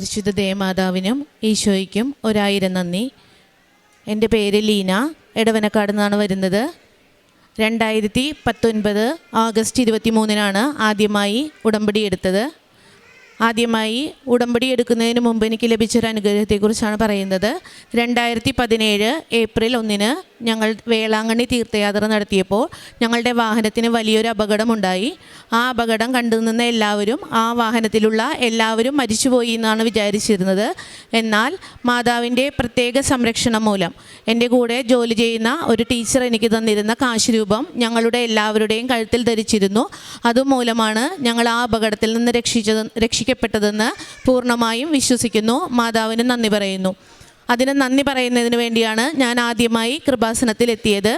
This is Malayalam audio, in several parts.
പരിശുദ്ധ ദേവമാതാവിനും ഈശോയ്ക്കും ഒരായിരം നന്ദി. എന്റെ പേര് ലീന. എടവനക്കാട് നിന്നാണ് വരുന്നത്. രണ്ടായിരത്തി പത്തൊൻപത് ആഗസ്റ്റ് ഇരുപത്തി മൂന്നിനാണ് ആദ്യമായി ഉടമ്പടി എടുത്തത്. ആദ്യമായി ഉടമ്പടി എടുക്കുന്നതിന് മുമ്പ് എനിക്ക് ലഭിച്ചൊരു അനുഗ്രഹത്തെക്കുറിച്ചാണ് പറയുന്നത്. രണ്ടായിരത്തി പതിനേഴ് ഏപ്രിൽ ഒന്നിന് ഞങ്ങൾ വേളാങ്കണ്ണി തീർത്ഥയാത്ര നടത്തിയപ്പോൾ ഞങ്ങളുടെ വാഹനത്തിന് വലിയൊരു അപകടമുണ്ടായി. ആ അപകടം കണ്ടു നിന്ന എല്ലാവരും ആ വാഹനത്തിലുള്ള എല്ലാവരും മരിച്ചുപോയി എന്നാണ് വിചാരിച്ചിരുന്നത്. എന്നാൽ മാതാവിന്റെ പ്രത്യേക സംരക്ഷണം മൂലം എന്റെ കൂടെ ജോലി ചെയ്യുന്ന ഒരു ടീച്ചർ എനിക്ക് തന്നിരുന്ന കാശ് രൂപം ഞങ്ങളുടെ എല്ലാവരുടെയും കഴുത്തിൽ ധരിച്ചിരുന്നു. അതുമൂലമാണ് ഞങ്ങൾ ആ അപകടത്തിൽ നിന്ന് രക്ഷിച്ചത് രക്ഷിക്കപ്പെട്ടതെന്ന് പൂർണമായും വിശ്വസിക്കുന്നു. മാതാവിന് നന്ദി പറയുന്നു. അതിന് നന്ദി പറയുന്നതിന് വേണ്ടിയാണ് ഞാൻ ആദ്യമായി കൃപാസനത്തിൽ എത്തിയത്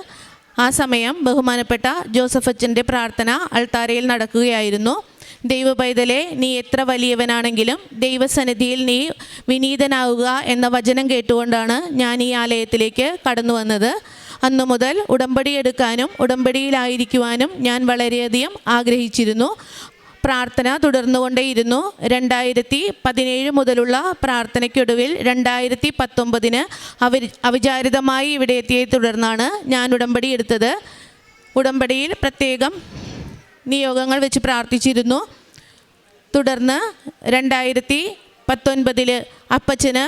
ആ സമയം ബഹുമാനപ്പെട്ട ജോസഫ് അച്ഛന്റെ പ്രാർത്ഥന അൾത്താരയിൽ നടക്കുകയായിരുന്നു. ദൈവ പൈതലെ നീ എത്ര വലിയവനാണെങ്കിലും ദൈവസന്നിധിയിൽ നീ വിനീതനാവുക എന്ന വചനം കേട്ടുകൊണ്ടാണ് ഞാൻ ഈ ആലയത്തിലേക്ക് കടന്നു വന്നത്. അന്നു മുതൽ ഉടമ്പടി എടുക്കാനും ഉടമ്പടിയിലായിരിക്കുവാനും ഞാൻ വളരെയധികം ആഗ്രഹിച്ചിരുന്നു. പ്രാർത്ഥന തുടർന്നുകൊണ്ടേയിരുന്നു. രണ്ടായിരത്തി പതിനേഴ് മുതലുള്ള പ്രാർത്ഥനയ്ക്കൊടുവിൽ രണ്ടായിരത്തി പത്തൊമ്പതിന് അവി അവിചാരിതമായി ഇവിടെ എത്തിയതിനെ തുടർന്നാണ് ഞാൻ ഉടമ്പടി എടുത്തത്. ഉടമ്പടിയിൽ പ്രത്യേകം നിയോഗങ്ങൾ വെച്ച് പ്രാർത്ഥിച്ചിരുന്നു. തുടർന്ന് രണ്ടായിരത്തി പത്തൊൻപതിൽ അപ്പച്ചന്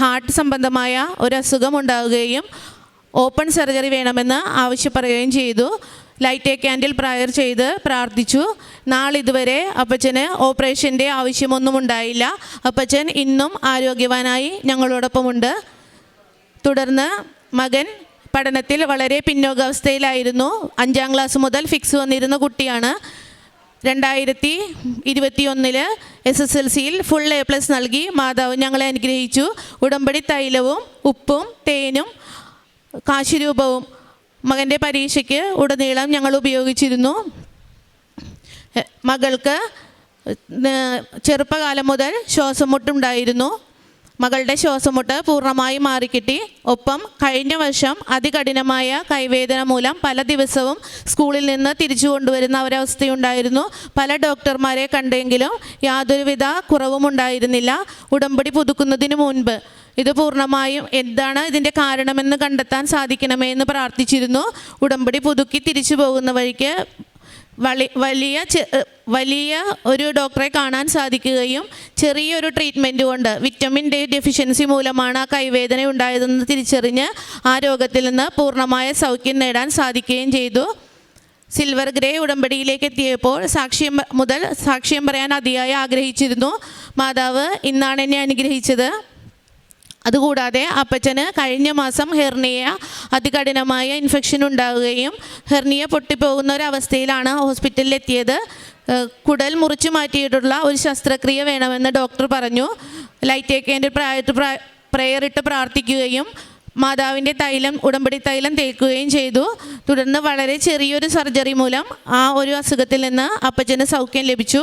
ഹാർട്ട് സംബന്ധമായ ഒരു അസുഖം ഉണ്ടാവുകയും ഓപ്പൺ സർജറി വേണമെന്ന് ആവശ്യപ്പെടുകയും ചെയ്തു. ലൈറ്റ് എ ക്യാൻഡിൽ പ്രയർ ചെയ്ത് പ്രാർത്ഥിച്ചു. നാളിതുവരെ അപ്പച്ചന് ഓപ്പറേഷന്റെ ആവശ്യമൊന്നും ഉണ്ടായില്ല. അപ്പച്ചൻ ഇന്നും ആരോഗ്യവാനായി ഞങ്ങളോടൊപ്പമുണ്ട്. തുടർന്ന് മകൻ പഠനത്തിൽ വളരെ പിന്നോക്കാവസ്ഥയിലായിരുന്നു. അഞ്ചാം ക്ലാസ് മുതൽ ഫിക്സ് വന്നിരുന്ന കുട്ടിയാണ്. രണ്ടായിരത്തി ഇരുപത്തി ഒന്നിൽ എസ് എസ് എൽ സിയിൽ ഫുൾ എ പ്ലസ് നൽകി. മാതാവ് ഞങ്ങളെ അനുഗ്രഹിച്ചു. ഉടമ്പടി തൈലവും ഉപ്പും തേനും കാശുരൂപവും മകന്റെ പരീക്ഷയ്ക്ക് ഉടനീളം ഞങ്ങൾ ഉപയോഗിച്ചിരുന്നു. മകൾക്ക് ചെറുപ്പകാലം മുതൽ ശ്വാസമുട്ടുണ്ടായിരുന്നു. മകളുടെ ശ്വാസമുട്ട് പൂർണമായി മാറിക്കിട്ടി. ഒപ്പം കഴിഞ്ഞ വർഷം അതികഠിനമായ കൈവേദന മൂലം പല ദിവസവും സ്കൂളിൽ നിന്ന് തിരിച്ചു കൊണ്ടുവരുന്ന ഒരവസ്ഥയുണ്ടായിരുന്നു. പല ഡോക്ടർമാരെ കണ്ടെങ്കിലും യാതൊരുവിധ കുറവുമുണ്ടായിരുന്നില്ല. ഉടമ്പടി പുതുക്കുന്നതിന് മുൻപ് ഇത് പൂർണമായും എന്താണ് ഇതിന്റെ കാരണമെന്ന് കണ്ടെത്താൻ സാധിക്കണമേ എന്ന് പ്രാർത്ഥിച്ചിരുന്നു. ഉടമ്പടി പുതുക്കി തിരിച്ചു പോകുന്ന വഴിക്ക് വളി വലിയ വലിയ ഒരു ഡോക്ടറെ കാണാൻ സാധിക്കുകയും ചെറിയൊരു ട്രീറ്റ്മെന്റ് കൊണ്ട് വിറ്റമിൻ ഡി ഡെഫിഷ്യൻസി മൂലമാണ് ആ കൈവേദന ഉണ്ടായതെന്ന് തിരിച്ചറിഞ്ഞ് ആ രോഗത്തിൽ നിന്ന് പൂർണമായ സൗഖ്യം നേടാൻ സാധിക്കുകയും ചെയ്തു. സിൽവർ ഗ്രേ ഉടമ്പടിയിലേക്ക് എത്തിയപ്പോൾ സാക്ഷ്യം മുതൽ സാക്ഷ്യം പറയാൻ അതിയായി ആഗ്രഹിച്ചിരുന്നു. മാതാവ് ഇന്നാണ് എന്നെ അനുഗ്രഹിച്ചത്. അതുകൂടാതെ അപ്പച്ചന് കഴിഞ്ഞ മാസം ഹെർണിയ അതികഠിനമായ ഇൻഫെക്ഷൻ ഉണ്ടാവുകയും ഹെർണിയ പൊട്ടിപ്പോകുന്ന ഒരവസ്ഥയിലാണ് ഹോസ്പിറ്റലിൽ എത്തിയത് കുടൽ മുറിച്ചു മാറ്റിയിട്ടുള്ള ഒരു ശസ്ത്രക്രിയ വേണമെന്ന് ഡോക്ടർ പറഞ്ഞു. ലൈറ്റ് ഏക്കേന്റെ പ്രായത്ത് പ്രയർ ഇട്ട് പ്രാർത്ഥിക്കുകയും മാതാവിന്റെ തൈലം ഉടമ്പടി തൈലം തേക്കുകയും ചെയ്തു. തുടർന്ന് വളരെ ചെറിയൊരു സർജറി മൂലം ആ ഒരു അസുഖത്തിൽ നിന്ന് അപ്പച്ചന് സൗഖ്യം ലഭിച്ചു.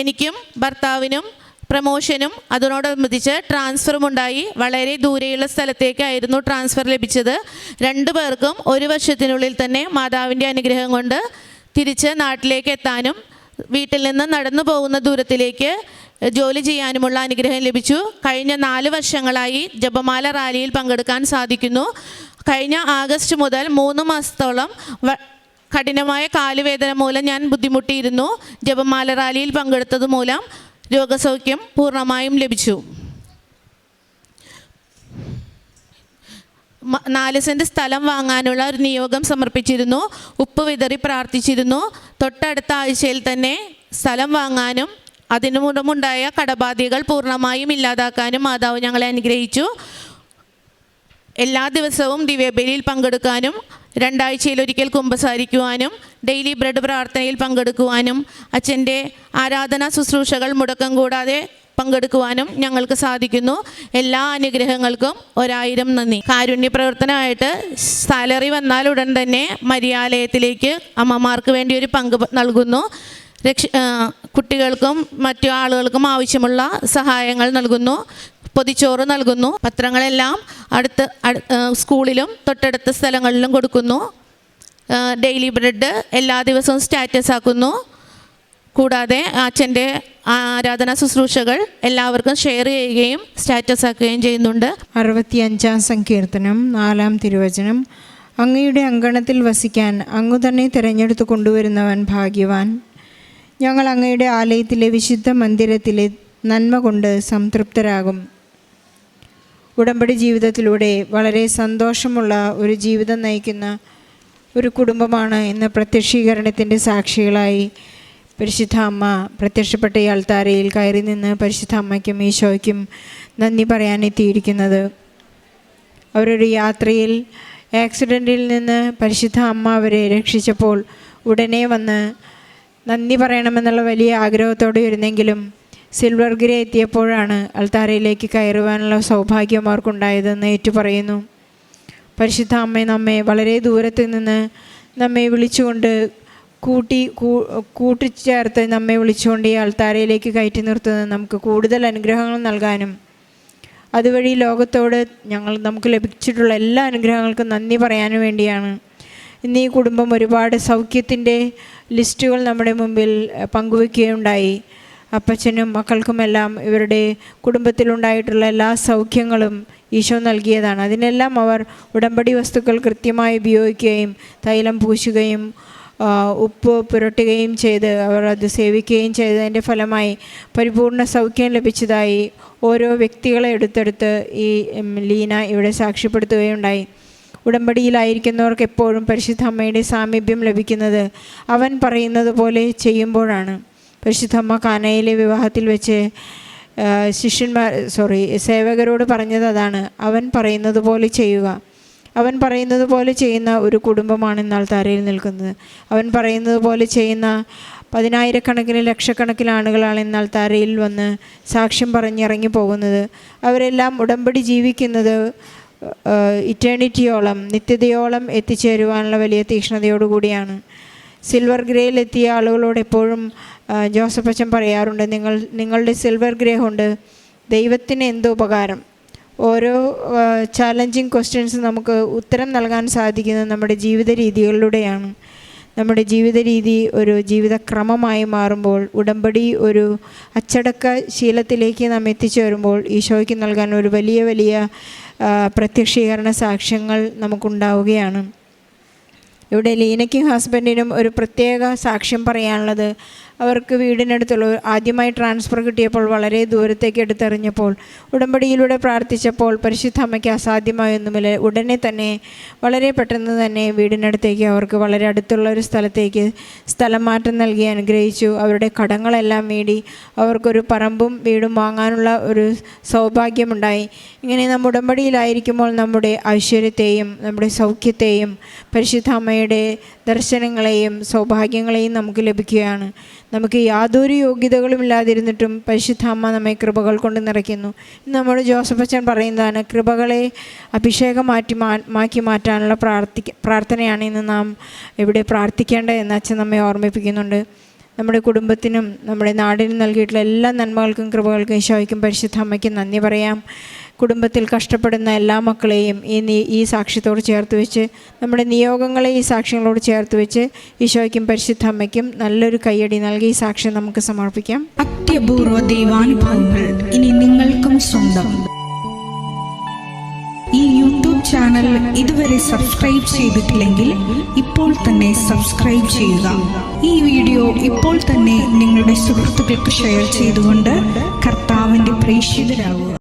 എനിക്കും ഭർത്താവിനും പ്രമോഷനും അതിനോടനുബന്ധിച്ച് ട്രാൻസ്ഫറും ഉണ്ടായി. വളരെ ദൂരെയുള്ള സ്ഥലത്തേക്കായിരുന്നു ട്രാൻസ്ഫർ ലഭിച്ചത്. രണ്ടു പേർക്കും ഒരു വർഷത്തിനുള്ളിൽ തന്നെ മാതാവിന്റെ അനുഗ്രഹം കൊണ്ട് തിരിച്ച് നാട്ടിലേക്ക് എത്താനും വീട്ടിൽ നിന്ന് നടന്നു പോകുന്ന ദൂരത്തിലേക്ക് ജോലി ചെയ്യാനുമുള്ള അനുഗ്രഹം ലഭിച്ചു. കഴിഞ്ഞ നാല് വർഷങ്ങളായി ജപമാല റാലിയിൽ പങ്കെടുക്കാൻ സാധിക്കുന്നു. കഴിഞ്ഞ ആഗസ്റ്റ് മുതൽ മൂന്ന് മാസത്തോളം കഠിനമായ കാലുവേദന മൂലം ഞാൻ ബുദ്ധിമുട്ടിയിരുന്നു. ജപമാല റാലിയിൽ പങ്കെടുത്തത് മൂലം രോഗസൗഖ്യം പൂർണമായും ലഭിച്ചു. നാല് സെന്റ് സ്ഥലം വാങ്ങാനുള്ള ഒരു നിയോഗം സമർപ്പിച്ചിരുന്നു. ഉപ്പ് വിതറി പ്രാർത്ഥിച്ചിരുന്നു. തൊട്ടടുത്ത ആഴ്ചയിൽ തന്നെ സ്ഥലം വാങ്ങാനും അതിനു മൂലമുണ്ടായ കടബാധ്യകൾ പൂർണമായും ഇല്ലാതാക്കാനും മാതാവ് ഞങ്ങളെ അനുഗ്രഹിച്ചു. എല്ലാ ദിവസവും ദിവ്യബലിയിൽ പങ്കെടുക്കാനും രണ്ടാഴ്ചയിലൊരിക്കൽ കുമ്പസാരിക്കുവാനും ഡെയിലി ബ്രെഡ് പ്രാർത്ഥനയിൽ പങ്കെടുക്കുവാനും അച്ഛന്റെ ആരാധനാ ശുശ്രൂഷകൾ മുടക്കം കൂടാതെ പങ്കെടുക്കുവാനും ഞങ്ങൾക്ക് സാധിക്കുന്നു. എല്ലാ അനുഗ്രഹങ്ങൾക്കും ഒരായിരം നന്ദി. കാരുണ്യ പ്രവർത്തനമായിട്ട് സാലറി വന്നാൽ ഉടൻ തന്നെ മര്യാലയത്തിലേക്ക് അമ്മമാർക്ക് വേണ്ടി ഒരു പങ്ക് നൽകുന്നു. രക്ഷ കുട്ടികൾക്കും മറ്റു ആളുകൾക്കും ആവശ്യമുള്ള സഹായങ്ങൾ നൽകുന്നു. പൊതിച്ചോറ് നൽകുന്നു. പത്രങ്ങളെല്ലാം അടുത്ത് സ്കൂളിലും തൊട്ടടുത്ത സ്ഥലങ്ങളിലും കൊടുക്കുന്നു. ഡെയിലി ബ്രെഡ് എല്ലാ ദിവസവും സ്റ്റാറ്റസ് ആക്കുന്നു. കൂടാതെ അച്ഛന്റെ ആരാധന ശുശ്രൂഷകൾ എല്ലാവർക്കും ഷെയർ ചെയ്യുകയും സ്റ്റാറ്റസ് ആക്കുകയും ചെയ്യുന്നുണ്ട്. അറുപത്തി അഞ്ചാം സങ്കീർത്തനം നാലാം തിരുവചനം. അങ്ങയുടെ അങ്കണത്തിൽ വസിക്കാൻ അങ്ങു തന്നെ തിരഞ്ഞെടുത്ത് കൊണ്ടുവരുന്നവൻ ഭാഗ്യവാൻ. ഞങ്ങൾ അങ്ങയുടെ ആലയത്തിലെ വിശുദ്ധ മന്ദിരത്തിലെ നന്മ കൊണ്ട് സംതൃപ്തരാകും. ഉടമ്പടി ജീവിതത്തിലൂടെ വളരെ സന്തോഷമുള്ള ഒരു ജീവിതം നയിക്കുന്ന ഒരു കുടുംബമാണ് ഇന്ന് പ്രത്യക്ഷീകരണത്തിന്റെ സാക്ഷികളായി പരിശുദ്ധ അമ്മ പ്രത്യക്ഷപ്പെട്ട ഈ അൾത്താരയിൽ കയറി നിന്ന് പരിശുദ്ധ അമ്മയ്ക്കും ഈശോയ്ക്കും നന്ദി പറയാനെത്തിയിരിക്കുന്നത് അവരൊരു യാത്രയിൽ ആക്സിഡന്റിൽ നിന്ന് പരിശുദ്ധ അമ്മ അവരെ രക്ഷിച്ചപ്പോൾ ഉടനെ വന്ന് നന്ദി പറയണമെന്നുള്ള വലിയ ആഗ്രഹത്തോടെ ഇരുന്നെങ്കിലും സിൽവർ ഗ്രേ എത്തിയപ്പോഴാണ് അൾത്താരയിലേക്ക് കയറുവാനുള്ള സൗഭാഗ്യം അവർക്കുണ്ടായതെന്ന് ഏറ്റുപറയുന്നു. പരിശുദ്ധ അമ്മ നമ്മെ വളരെ ദൂരത്ത് നിന്ന് നമ്മെ വിളിച്ചുകൊണ്ട് കൂട്ടി കൂട്ടിച്ചേർത്ത് നമ്മെ വിളിച്ചുകൊണ്ട് ഈ അൾത്താരയിലേക്ക് കയറ്റി നിർത്തുന്നത് നമുക്ക് കൂടുതൽ അനുഗ്രഹങ്ങൾ നൽകാനും അതുവഴി ലോകത്തോട് ഞങ്ങൾ നമുക്ക് ലഭിച്ചിട്ടുള്ള എല്ലാ അനുഗ്രഹങ്ങൾക്കും നന്ദി പറയാനും വേണ്ടിയാണ്. ഇന്ന് ഈ കുടുംബം ഒരുപാട് സൗഖ്യത്തിന്റെ ലിസ്റ്റുകൾ നമ്മുടെ മുമ്പിൽ പങ്കുവയ്ക്കുകയുണ്ടായി അപ്പച്ചനും മക്കൾക്കുമെല്ലാം ഇവരുടെ കുടുംബത്തിലുണ്ടായിട്ടുള്ള എല്ലാ സൗഖ്യങ്ങളും ഈശോ നൽകിയതാണ്. അതിനെല്ലാം അവർ ഉടമ്പടി വസ്തുക്കൾ കൃത്യമായി ഉപയോഗിക്കുകയും തൈലം പൂശുകയും ഉപ്പ് പുരട്ടുകയും ചെയ്ത് അവർ അത് സേവിക്കുകയും ചെയ്തതിന്റെ ഫലമായി പരിപൂർണ സൗഖ്യം ലഭിച്ചതായി ഓരോ വ്യക്തികളെ എടുത്തെടുത്ത് ഈ ലീന ഇവിടെ സാക്ഷ്യപ്പെടുത്തുകയുണ്ടായി. ഉടമ്പടിയിലായിരിക്കുന്നവർക്ക് എപ്പോഴും പരിശുദ്ധ അമ്മയുടെ സാമീപ്യം ലഭിക്കുന്നത് അവൻ പറയുന്നത് പോലെ ചെയ്യുമ്പോഴാണ്. പരിശുദ്ധ അമ്മ കാനയിലെ വിവാഹത്തിൽ വെച്ച് ശിഷ്യന്മാർ സോറി സേവകരോട് പറഞ്ഞത് അതാണ്. അവൻ പറയുന്നത് പോലെ ചെയ്യുക. അവൻ പറയുന്നത് പോലെ ചെയ്യുന്ന ഒരു കുടുംബമാണ് ഇന്നാൾ താരയിൽ നിൽക്കുന്നത്. അവൻ പറയുന്നത് പോലെ ചെയ്യുന്ന പതിനായിരക്കണക്കിന് ലക്ഷക്കണക്കിന് ആളുകളാണ് ഇന്നാൾ താരയിൽ വന്ന് സാക്ഷ്യം പറഞ്ഞിറങ്ങി പോകുന്നത്. അവരെല്ലാം ഉടമ്പടി ജീവിക്കുന്നത് ഇറ്റേണിറ്റിയോളം നിത്യതയോളം എത്തിച്ചേരുവാനുള്ള വലിയ തീക്ഷ്ണതയോടുകൂടിയാണ്. സിൽവർ ഗ്രേയിൽ എത്തിയ ആളുകളോട് എപ്പോഴും ജോസഫ് അച്ഛൻ പറയാറുണ്ട് നിങ്ങൾ നിങ്ങളുടെ സിൽവർ ഗ്രേ കൊണ്ട് ദൈവത്തിന് എന്ത് ഉപകാരം? ഓരോ ചാലഞ്ചിങ് ക്വസ്റ്റ്യൻസ് നമുക്ക് ഉത്തരം നൽകാൻ സാധിക്കുന്നത് നമ്മുടെ ജീവിത രീതികളിലൂടെയാണ്. നമ്മുടെ ജീവിത രീതി ഒരു ജീവിതക്രമമായി മാറുമ്പോൾ ഉടമ്പടി ഒരു അച്ചടക്ക ശീലത്തിലേക്ക് നാം എത്തിച്ചു വരുമ്പോൾ ഈശോയ്ക്ക് നൽകാൻ ഒരു വലിയ വലിയ പ്രത്യക്ഷീകരണ സാക്ഷ്യങ്ങൾ നമുക്കുണ്ടാവുകയാണ്. ഇവിടെ ലീനയ്ക്കും ഹസ്ബൻഡിനും ഒരു പ്രത്യേക സാക്ഷ്യം പറയാനുള്ളത് അവർക്ക് വീടിനടുത്തുള്ള ആദ്യമായി ട്രാൻസ്ഫർ കിട്ടിയപ്പോൾ വളരെ ദൂരത്തേക്ക് എടുത്തെറിഞ്ഞപ്പോൾ ഉടമ്പടിയിലൂടെ പ്രാർത്ഥിച്ചപ്പോൾ പരിശുദ്ധ അമ്മയ്ക്ക് അസാധ്യമായൊന്നുമില്ല. ഉടനെ തന്നെ വളരെ പെട്ടെന്ന് തന്നെ വീടിനടുത്തേക്ക് അവർക്ക് വളരെ അടുത്തുള്ള ഒരു സ്ഥലത്തേക്ക് സ്ഥലം മാറ്റം നൽകി അനുഗ്രഹിച്ചു. അവരുടെ കടങ്ങളെല്ലാം വീടി അവർക്കൊരു പറമ്പും വീടും വാങ്ങാനുള്ള ഒരു സൗഭാഗ്യമുണ്ടായി. ഇങ്ങനെ നമ്മൾ ഉടമ്പടിയിലായിരിക്കുമ്പോൾ നമ്മുടെ ഐശ്വര്യത്തെയും നമ്മുടെ സൗഖ്യത്തെയും പരിശുദ്ധ അമ്മയുടെ ദർശനങ്ങളെയും സൗഭാഗ്യങ്ങളെയും നമുക്ക് ലഭിക്കുകയാണ്. നമുക്ക് യാതൊരു യോഗ്യതകളും ഇല്ലാതിരുന്നിട്ടും പരിശുദ്ധാമ്മ നമ്മെ കൃപകൾ കൊണ്ട് നിറയ്ക്കുന്നു. നമ്മുടെ ജോസഫ് അച്ഛൻ പറയുന്നതാണ് കൃപകളെ അഭിഷേകം മാറ്റി മാക്കി മാറ്റാനുള്ള പ്രാർത്ഥിക്ക പ്രാർത്ഥനയാണ് ഇന്ന് നാം ഇവിടെ പ്രാർത്ഥിക്കേണ്ടത് എന്ന് അച്ഛൻ നമ്മെ ഓർമ്മിപ്പിക്കുന്നുണ്ട്. നമ്മുടെ കുടുംബത്തിനും നമ്മുടെ നാടിനും നൽകിയിട്ടുള്ള എല്ലാ നന്മകൾക്കും കൃപകൾക്കും ഈശോയ്ക്കും പരിശുദ്ധ അമ്മയ്ക്കും നന്ദി പറയാം. കുടുംബത്തിൽ കഷ്ടപ്പെടുന്ന എല്ലാ മക്കളെയും ഈ നീ ഈ സാക്ഷ്യത്തോട് ചേർത്ത് വെച്ച് നമ്മുടെ നിയോഗങ്ങളെ ഈ സാക്ഷ്യങ്ങളോട് ചേർത്ത് വെച്ച് ഈശോയ്ക്കും പരിശുദ്ധ അമ്മയ്ക്കും നല്ലൊരു കൈയടി നൽകി ഈ സാക്ഷ്യം നമുക്ക് സമർപ്പിക്കാം. അത്യപൂർവ ദൈവാനുഭവങ്ങൾ ഇനി നിങ്ങൾക്കും സ്വന്തം. ഈ യൂട്യൂബ് ചാനൽ ഇതുവരെ സബ്സ്ക്രൈബ് ചെയ്തിട്ടില്ലെങ്കിൽ ഇപ്പോൾ തന്നെ സബ്സ്ക്രൈബ് ചെയ്യുക. ഈ വീഡിയോ ഇപ്പോൾ തന്നെ നിങ്ങളുടെ സുഹൃത്തുക്കൾക്ക് ഷെയർ ചെയ്തുകൊണ്ട് കർത്താവിന്റെ പ്രേക്ഷിതരാകുക.